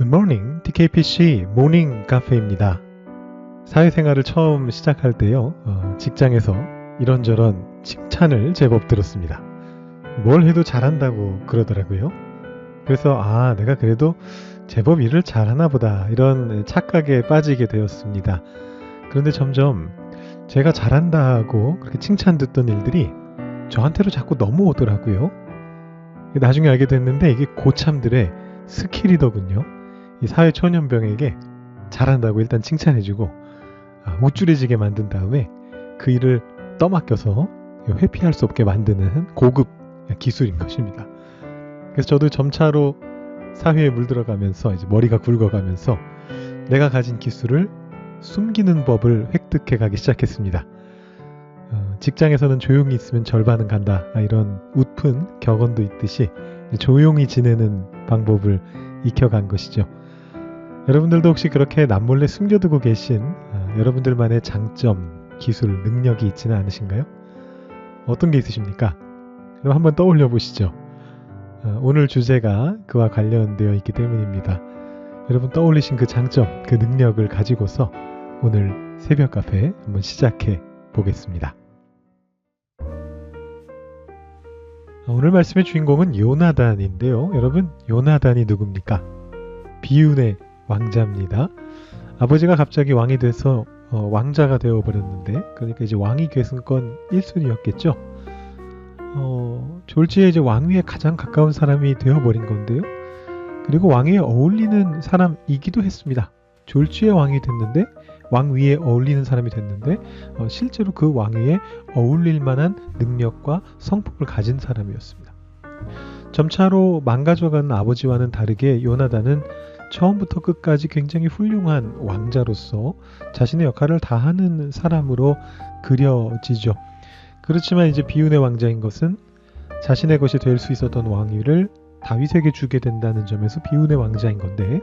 굿모닝 TKPC 모닝 카페입니다. 사회생활을 처음 시작할 때요, 어, 직장에서 이런저런 칭찬을 제법 들었습니다. 뭘 해도 잘한다고 그러더라고요. 그래서 아, 내가 그래도 제법 일을 잘하나 보다 이런 착각에 빠지게 되었습니다. 그런데 점점 제가 잘한다고 그렇게 칭찬 듣던 일들이 저한테로 자꾸 넘어오더라고요. 나중에 알게 됐는데 이게 고참들의 스킬이더군요. 이 사회 초년병에게 잘한다고 일단 칭찬해주고 아, 우쭐해지게 만든 다음에 그 일을 떠맡겨서 회피할 수 없게 만드는 고급 기술인 것입니다. 그래서 저도 점차로 사회에 물들어가면서 이제 머리가 굵어가면서 내가 가진 기술을 숨기는 법을 획득해 가기 시작했습니다. 어, 직장에서는 조용히 있으면 절반은 간다. 아, 이런 웃픈 격언도 있듯이 조용히 지내는 방법을 익혀간 것이죠. 여러분들도 혹시 그렇게 남몰래 숨겨두고 계신 어, 여러분들만의 장점, 기술, 능력이 있지는 않으신가요? 어떤 게 있으십니까? 그럼 한번 떠올려 보시죠. 어, 오늘 주제가 그와 관련되어 있기 때문입니다. 여러분 떠올리신 그 장점, 그 능력을 가지고서 오늘 새벽 카페 한번 시작해 보겠습니다. 오늘 말씀의 주인공은 요나단인데요. 여러분, 요나단이 누굽니까? 비운의 왕자입니다. 아버지가 갑자기 왕이 돼서 어, 왕자가 되어버렸는데, 그러니까 이제 왕위 계승권 1순위였겠죠. 어, 졸지에 이제 왕위에 가장 가까운 사람이 되어버린 건데요. 그리고 왕위에 어울리는 사람이기도 했습니다. 졸지에 왕이 됐는데 왕위에 어울리는 사람이 됐는데 어, 실제로 그 왕위에 어울릴 만한 능력과 성품을 가진 사람이었습니다. 점차로 망가져가는 아버지와는 다르게 요나단은 처음부터 끝까지 굉장히 훌륭한 왕자로서 자신의 역할을 다하는 사람으로 그려지죠. 그렇지만 이제 비운의 왕자인 것은 자신의 것이 될 수 있었던 왕위를 다윗에게 주게 된다는 점에서 비운의 왕자인 건데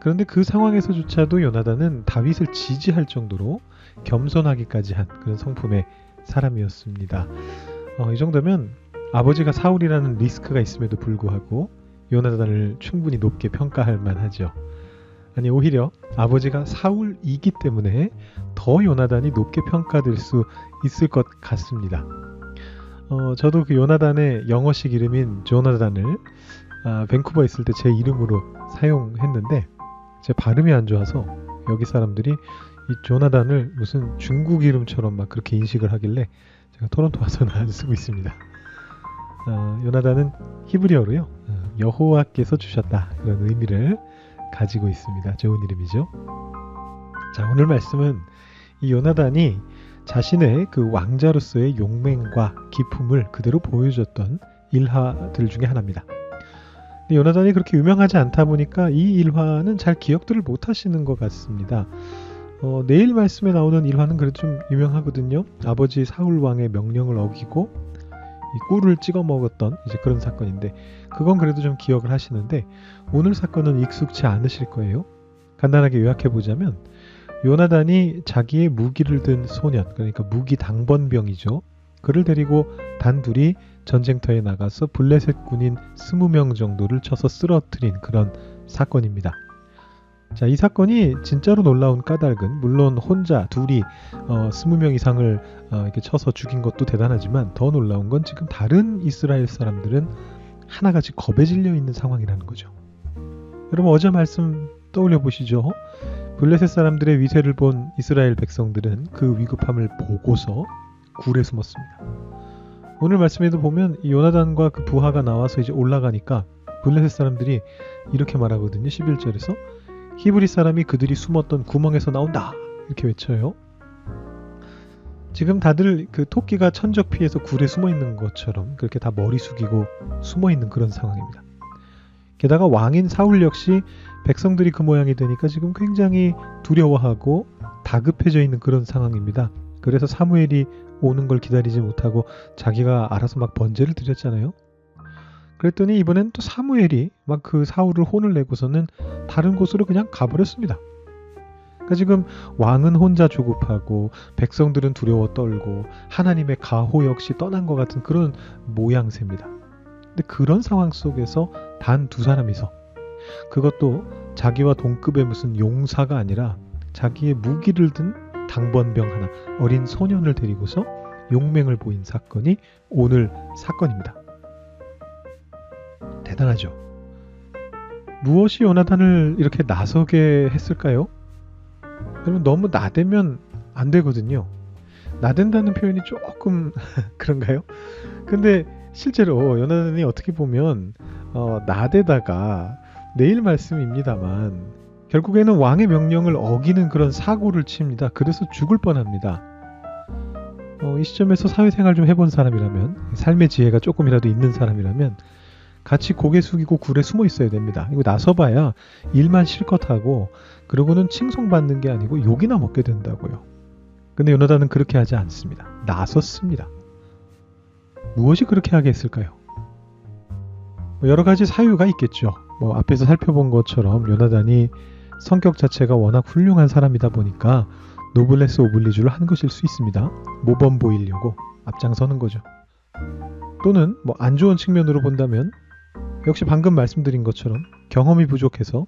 그런데 그 상황에서조차도 요나단은 다윗을 지지할 정도로 겸손하기까지 한 그런 성품의 사람이었습니다. 어, 이 정도면 아버지가 사울이라는 리스크가 있음에도 불구하고 요나단을 충분히 높게 평가할 만하죠. 아니 오히려 아버지가 사울이기 때문에 더 요나단이 높게 평가될 수 있을 것 같습니다. 어, 저도 그 요나단의 영어식 이름인 조나단을 아, 밴쿠버에 있을 때 제 이름으로 사용했는데 제 발음이 안 좋아서 여기 사람들이 이 조나단을 무슨 중국 이름처럼 막 그렇게 인식을 하길래 제가 토론토 와서는 안 쓰고 있습니다. 어, 요나단은 히브리어로요 어, 여호와께서 주셨다 그런 의미를 가지고 있습니다. 좋은 이름이죠. 자 오늘 말씀은 이 요나단이 자신의 그 왕자로서의 용맹과 기품을 그대로 보여줬던 일화들 중에 하나입니다. 요나단이 그렇게 유명하지 않다 보니까 이 일화는 잘 기억들을 못 하시는 것 같습니다. 어, 내일 말씀에 나오는 일화는 그래도 좀 유명하거든요. 아버지 사울 왕의 명령을 어기고 이 꿀을 찍어 먹었던 이제 그런 사건인데 그건 그래도 좀 기억을 하시는데 오늘 사건은 익숙치 않으실 거예요. 간단하게 요약해 보자면 요나단이 자기의 무기를 든 소년 그러니까 무기 당번병이죠. 그를 데리고 단둘이 전쟁터에 나가서 블레셋 군인 20명 정도를 쳐서 쓰러뜨린 그런 사건입니다. 자, 이 사건이 진짜로 놀라운 까닭은 물론 혼자 둘이 어, 20명 이상을 어, 이렇게 쳐서 죽인 것도 대단하지만 더 놀라운 건 지금 다른 이스라엘 사람들은 하나같이 겁에 질려 있는 상황이라는 거죠. 여러분 어제 말씀 떠올려 보시죠. 블레셋 사람들의 위세를 본 이스라엘 백성들은 그 위급함을 보고서 굴에 숨었습니다. 오늘 말씀에도 보면 요나단과 그 부하가 나와서 이제 올라가니까 블레셋 사람들이 이렇게 말하거든요. 11절에서 히브리 사람이 그들이 숨었던 구멍에서 나온다. 이렇게 외쳐요. 지금 다들 그 토끼가 천적 피해서 굴에 숨어 있는 것처럼 그렇게 다 머리 숙이고 숨어 있는 그런 상황입니다. 게다가 왕인 사울 역시 백성들이 그 모양이 되니까 지금 굉장히 두려워하고 다급해져 있는 그런 상황입니다. 그래서 사무엘이 오는 걸 기다리지 못하고 자기가 알아서 막 번제를 드렸잖아요. 그랬더니 이번엔 또 사무엘이 막 그 사울을 혼을 내고서는 다른 곳으로 그냥 가버렸습니다. 그러니까 지금 왕은 혼자 조급하고 백성들은 두려워 떨고 하나님의 가호 역시 떠난 것 같은 그런 모양새입니다. 근데 그런 상황 속에서 단 두 사람이서 그것도 자기와 동급의 무슨 용사가 아니라 자기의 무기를 든 당번병 하나 어린 소년을 데리고서 용맹을 보인 사건이 오늘 사건입니다. 대단하죠. 무엇이 요나단을 이렇게 나서게 했을까요? 여러분 너무 나대면 안 되거든요. 나댄다는 표현이 조금 그런가요? 근데 실제로 요나단이 어떻게 보면 어, 나대다가 내일 말씀입니다만 결국에는 왕의 명령을 어기는 그런 사고를 칩니다. 그래서 죽을 뻔합니다. 어, 이 시점에서 사회생활 좀 해본 사람이라면 삶의 지혜가 조금이라도 있는 사람이라면 같이 고개 숙이고 굴에 숨어 있어야 됩니다. 이거 나서봐야 일만 실컷 하고 그러고는 칭송받는 게 아니고 욕이나 먹게 된다고요. 근데 요나단은 그렇게 하지 않습니다. 나섰습니다. 무엇이 그렇게 하게 했을까요? 뭐 여러 가지 사유가 있겠죠. 뭐 앞에서 살펴본 것처럼 요나단이 성격 자체가 워낙 훌륭한 사람이다 보니까 노블레스 오블리주를 한 것일 수 있습니다. 모범 보이려고 앞장서는 거죠. 또는 뭐 안 좋은 측면으로 본다면 역시 방금 말씀드린 것처럼 경험이 부족해서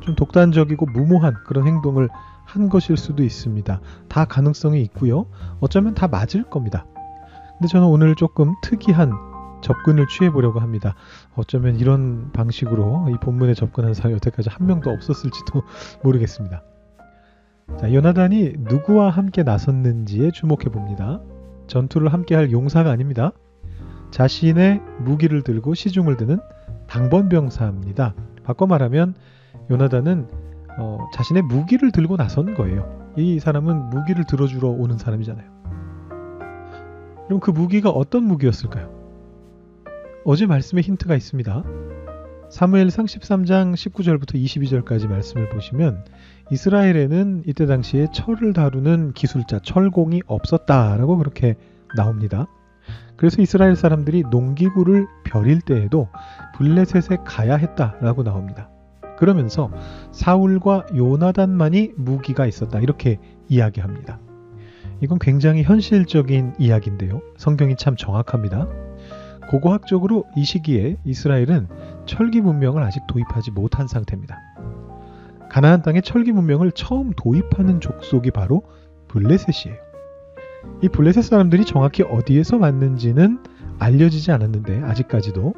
좀 독단적이고 무모한 그런 행동을 한 것일 수도 있습니다. 다 가능성이 있고요. 어쩌면 다 맞을 겁니다. 근데 저는 오늘 조금 특이한 접근을 취해 보려고 합니다. 어쩌면 이런 방식으로 이 본문에 접근한 사람이 여태까지 한 명도 없었을지도 모르겠습니다. 자, 요나단이 누구와 함께 나섰는지에 주목해 봅니다. 전투를 함께 할 용사가 아닙니다. 자신의 무기를 들고 시중을 드는 당번병사입니다. 바꿔 말하면 요나단은 어, 자신의 무기를 들고 나선 거예요. 이 사람은 무기를 들어주러 오는 사람이잖아요. 그럼 그 무기가 어떤 무기였을까요? 어제 말씀에 힌트가 있습니다. 사무엘상 13장 19절부터 22절까지 말씀을 보시면 이스라엘에는 이때 당시에 철을 다루는 기술자, 철공이 없었다라고 그렇게 나옵니다. 그래서 이스라엘 사람들이 농기구를 벼릴 때에도 블레셋에 가야 했다라고 나옵니다. 그러면서 사울과 요나단만이 무기가 있었다 이렇게 이야기합니다. 이건 굉장히 현실적인 이야기인데요. 성경이 참 정확합니다. 고고학적으로 이 시기에 이스라엘은 철기 문명을 아직 도입하지 못한 상태입니다. 가나안 땅에 철기 문명을 처음 도입하는 족속이 바로 블레셋이에요. 이 블레셋 사람들이 정확히 어디에서 왔는지는 알려지지 않았는데 아직까지도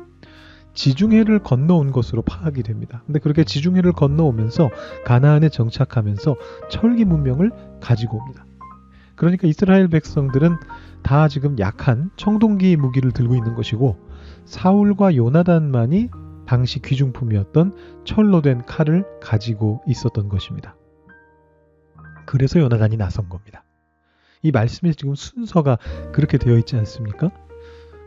지중해를 건너온 것으로 파악이 됩니다. 근데 그렇게 지중해를 건너오면서 가나안에 정착하면서 철기 문명을 가지고 옵니다. 그러니까 이스라엘 백성들은 다 지금 약한 청동기 무기를 들고 있는 것이고 사울과 요나단만이 당시 귀중품이었던 철로 된 칼을 가지고 있었던 것입니다. 그래서 요나단이 나선 겁니다. 이 말씀에 지금 순서가 그렇게 되어 있지 않습니까?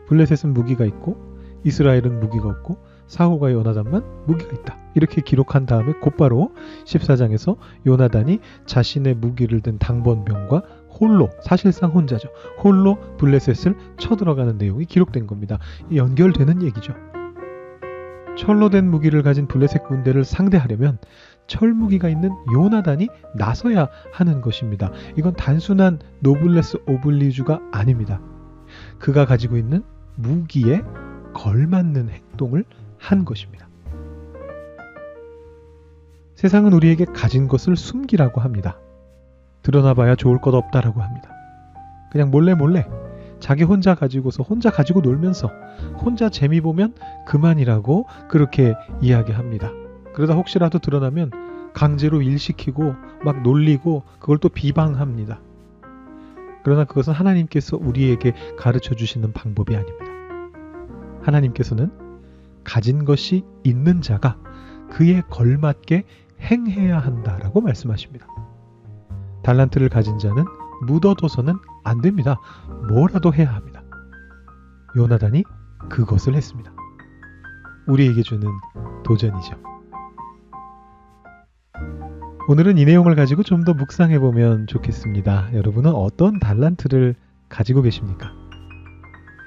블레셋은 무기가 있고 이스라엘은 무기가 없고 사호가 요나단만 무기가 있다. 이렇게 기록한 다음에 곧바로 14장에서 요나단이 자신의 무기를 든 당번병과 홀로 사실상 혼자죠. 홀로 블레셋을 쳐들어가는 내용이 기록된 겁니다. 연결되는 얘기죠. 철로 된 무기를 가진 블레셋 군대를 상대하려면 철무기가 있는 요나단이 나서야 하는 것입니다. 이건 단순한 노블레스 오블리주가 아닙니다. 그가 가지고 있는 무기에 걸맞는 행동을 한 것입니다. 세상은 우리에게 가진 것을 숨기라고 합니다. 드러나봐야 좋을 것 없다라고 합니다. 그냥 몰래 몰래 자기 혼자 가지고서 혼자 가지고 놀면서 혼자 재미 보면 그만이라고 그렇게 이야기합니다. 그러다 혹시라도 드러나면 강제로 일시키고 막 놀리고 그걸 또 비방합니다. 그러나 그것은 하나님께서 우리에게 가르쳐 주시는 방법이 아닙니다. 하나님께서는 가진 것이 있는 자가 그에 걸맞게 행해야 한다라고 말씀하십니다. 달란트를 가진 자는 묻어둬서는 안 됩니다. 뭐라도 해야 합니다. 요나단이 그것을 했습니다. 우리에게 주는 도전이죠. 오늘은 이 내용을 가지고 좀 더 묵상해 보면 좋겠습니다. 여러분은 어떤 달란트를 가지고 계십니까?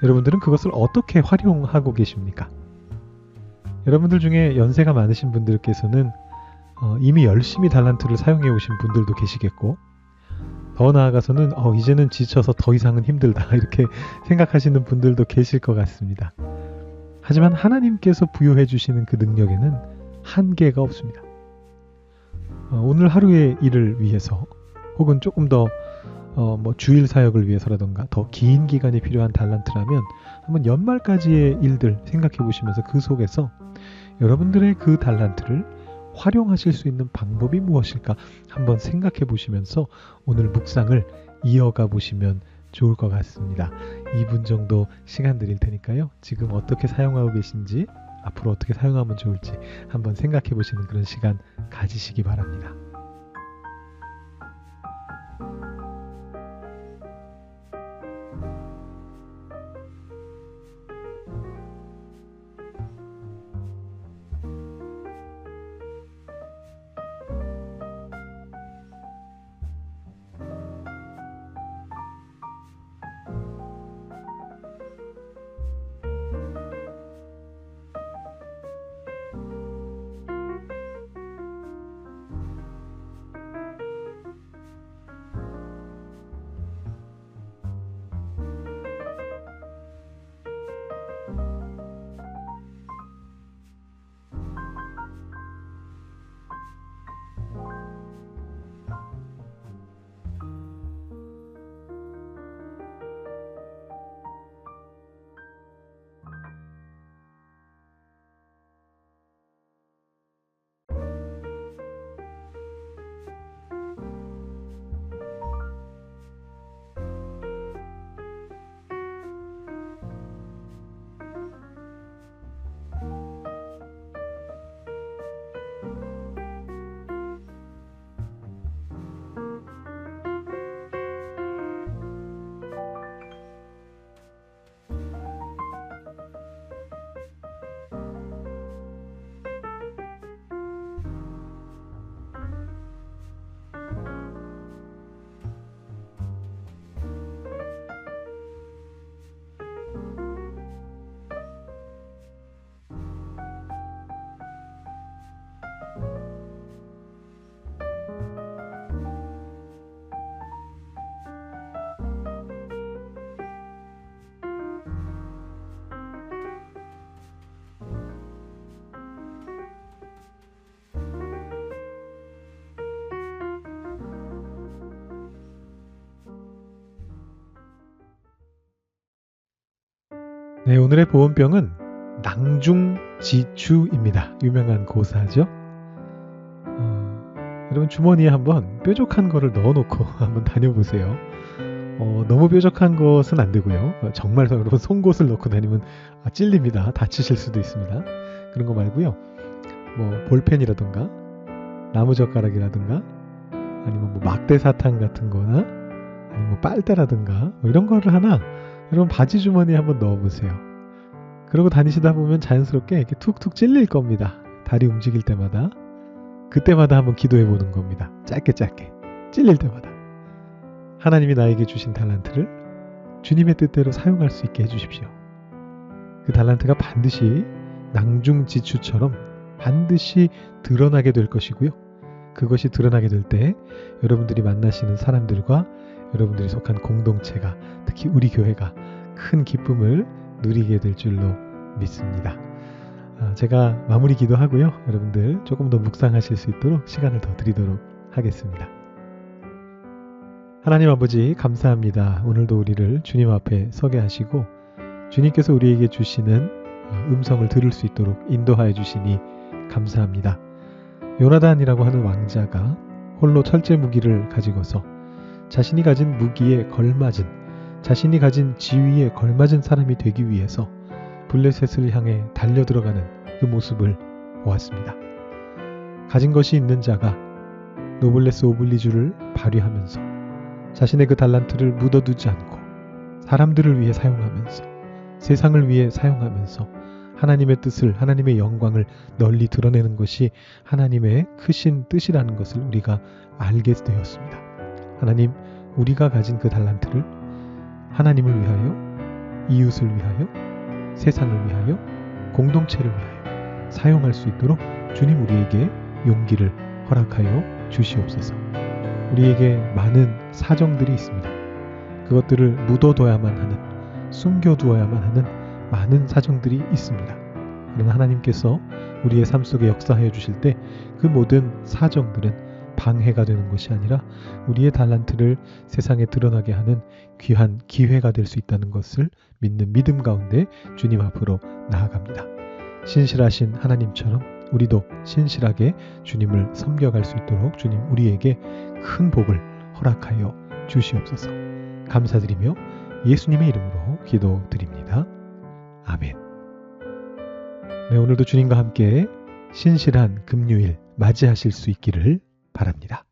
여러분들은 그것을 어떻게 활용하고 계십니까? 여러분들 중에 연세가 많으신 분들께서는 어, 이미 열심히 달란트를 사용해 오신 분들도 계시겠고 더 나아가서는 어, 이제는 지쳐서 더 이상은 힘들다 이렇게 생각하시는 분들도 계실 것 같습니다. 하지만 하나님께서 부여해 주시는 그 능력에는 한계가 없습니다. 어, 오늘 하루의 일을 위해서 혹은 조금 더 어, 뭐 주일 사역을 위해서라던가 더 긴 기간이 필요한 달란트라면 한번 연말까지의 일들 생각해 보시면서 그 속에서 여러분들의 그 달란트를 활용하실 수 있는 방법이 무엇일까 한번 생각해 보시면서 오늘 묵상을 이어가 보시면 좋을 것 같습니다. 2분 정도 시간 드릴 테니까요. 지금 어떻게 사용하고 계신지 앞으로 어떻게 사용하면 좋을지 한번 생각해 보시는 그런 시간 가지시기 바랍니다. 네, 오늘의 보온병은 낭중지추입니다. 유명한 고사죠. 어, 여러분 주머니에 한번 뾰족한 거를 넣어놓고 한번 다녀보세요. 어, 너무 뾰족한 것은 안 되고요. 어, 정말 여러분 송곳을 넣고 다니면 아, 찔립니다. 다치실 수도 있습니다. 그런 거 말고요. 뭐 볼펜이라든가 나무젓가락이라든가 아니면 뭐 막대 사탕 같은 거나 아니면 뭐 빨대라든가 뭐 이런 거를 하나 여러분 바지 주머니에 한번 넣어보세요. 그러고 다니시다 보면 자연스럽게 이렇게 툭툭 찔릴 겁니다. 다리 움직일 때마다. 그때마다 한번 기도해 보는 겁니다. 짧게 짧게. 찔릴 때마다. 하나님이 나에게 주신 달란트를 주님의 뜻대로 사용할 수 있게 해주십시오. 그 달란트가 반드시 낭중지추처럼 반드시 드러나게 될 것이고요. 그것이 드러나게 될 때 여러분들이 만나시는 사람들과 여러분들이 속한 공동체가 특히 우리 교회가 큰 기쁨을 누리게 될 줄로 믿습니다. 아, 제가 마무리 기도하고요. 여러분들 조금 더 묵상하실 수 있도록 시간을 더 드리도록 하겠습니다. 하나님 아버지 감사합니다. 오늘도 우리를 주님 앞에 서게 하시고 주님께서 우리에게 주시는 어, 음성을 들을 수 있도록 인도하여 주시니 감사합니다. 요나단이라고 하는 왕자가 홀로 철제 무기를 가지고서 자신이 가진 무기에 걸맞은 자신이 가진 지위에 걸맞은 사람이 되기 위해서 블레셋을 향해 달려 들어가는 그 모습을 보았습니다. 가진 것이 있는 자가 노블레스 오블리주를 발휘하면서 자신의 그 달란트를 묻어두지 않고 사람들을 위해 사용하면서 세상을 위해 사용하면서 하나님의 뜻을 하나님의 영광을 널리 드러내는 것이 하나님의 크신 뜻이라는 것을 우리가 알게 되었습니다. 하나님 우리가 가진 그 달란트를 하나님을 위하여 이웃을 위하여 세상을 위하여 공동체를 위하여 사용할 수 있도록 주님 우리에게 용기를 허락하여 주시옵소서. 우리에게 많은 사정들이 있습니다. 그것들을 묻어둬야만 하는, 숨겨두어야만 하는 많은 사정들이 있습니다. 그러나 하나님께서 우리의 삶 속에 역사하여 주실 때 그 모든 사정들은 방해가 되는 것이 아니라 우리의 달란트를 세상에 드러나게 하는 귀한 기회가 될 수 있다는 것을 믿는 믿음 가운데 주님 앞으로 나아갑니다. 신실하신 하나님처럼 우리도 신실하게 주님을 섬겨갈 수 있도록 주님 우리에게 큰 복을 허락하여 주시옵소서. 감사드리며 예수님의 이름으로 기도드립니다. 아멘. 네, 오늘도 주님과 함께 신실한 금요일 맞이하실 수 있기를 바랍니다.